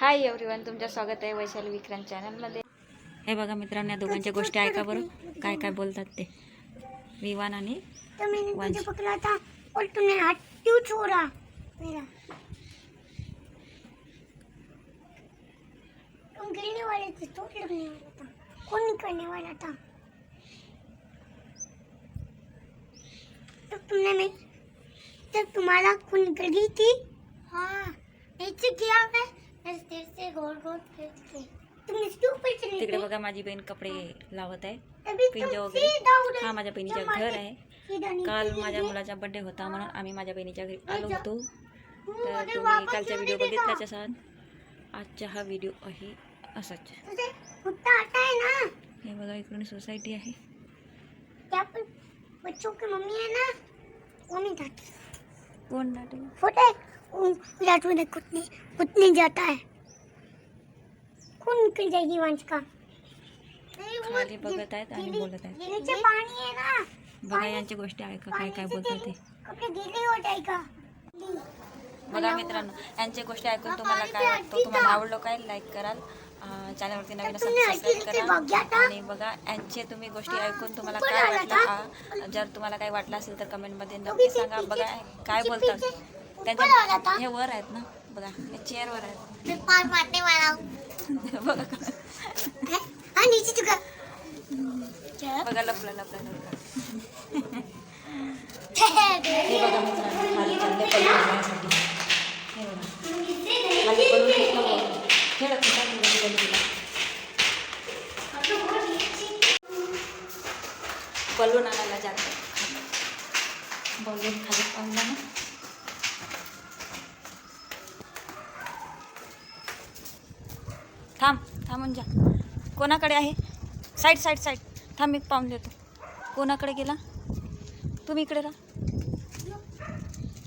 Hi everyone तुमचं स्वागत आहे वैशाली विक्रांत चॅनलमध्ये हे बघा मित्रांनो या दोघांच्या गोष्टी ऐका बरं. काय काय बोलतात ते. विवान आणि वंश। पकड़ा था और तूने हाथ क्यों छोड़ा मेरा. तुम गिरने वाले थे? चोट लगने वाला था कौन नहीं करने वाला था? तब तुमने मैं जब तुम्हारा खून निकल गई थी? हाँ ऐसे किया मैं। तिकडे बघा माझी बहीण कपडे लावत आहे. पिंजं वगैरे. हा माझ्या बहिणीचा घर आहे. काल माझ्या। मुलाचा बड्डे होता म्हणून आम्ही माझ्या बहिणीच्या घरी आलो होतो. तू तर तुम्ही कालचा व्हिडिओ? बघितलाच असाल आजचा हा व्हिडिओ आहे असाच. है हे बघा इकडून सोसायटी आहे. है कोण दाटे जाटू ने कुतनी कुतनी जाता है। खून निकल जाएगी वंश का। नहीं, वो खाली बघत आहेत आणि बोलत आहेत नीचे पानी है ना। बघा यांच्या गोष्टी ऐका काय काय बोलतात ते। कपड़े गीले हो जाएगा। बघा मित्रांनो यांच्या गोष्टी ऐकून तुम्हाला काय वाटतं? तुम्हाला आवडलं काय? लाईक कराल. चॅनलवरती नवीन असेल सबस्क्राईब करा. आणि बघा यांचे तुम्ही गोष्टी ऐकून तुम्हाला काय वाटलं? जर तुम्हाला काय वाटलं असेल तर कमेंटमध्ये नक्की सांगा. बघा काय बोलतात? त्यांच्या? हे वर आहेत ना बघा हे चेअरवर आहेत. मैं पार मारने वाला हूँ बघा. हैं? नीचे बघा लपला लपला लपला. हे बघा मित्रांनो खाली चालले हे बघा. खाली पडून. खेळत होता. बलून आणायला जातो. बलून खाली आणला ना. थांब थांबून जा. कोणाकडे आहे? Side side side. थांब मी पाहून देतो. कोणाकडे गेला? तुम्ही इकडे राहा.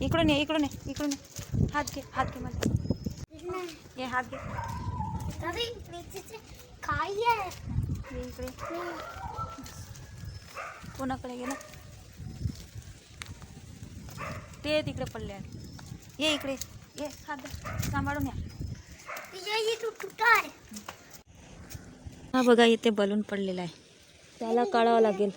इकडून ये इकडून ये इकडून ये. हात घे हात घे मला ये हात घे. अरे नीचे से खाई है ये इकडे. कोणाकडे गेला? ते तिकडे पडले आहे ये इकडे. ये हात. सांभाळून या. है बघा इथे बलून पडलेला आहे. त्याला काढावं लागेल.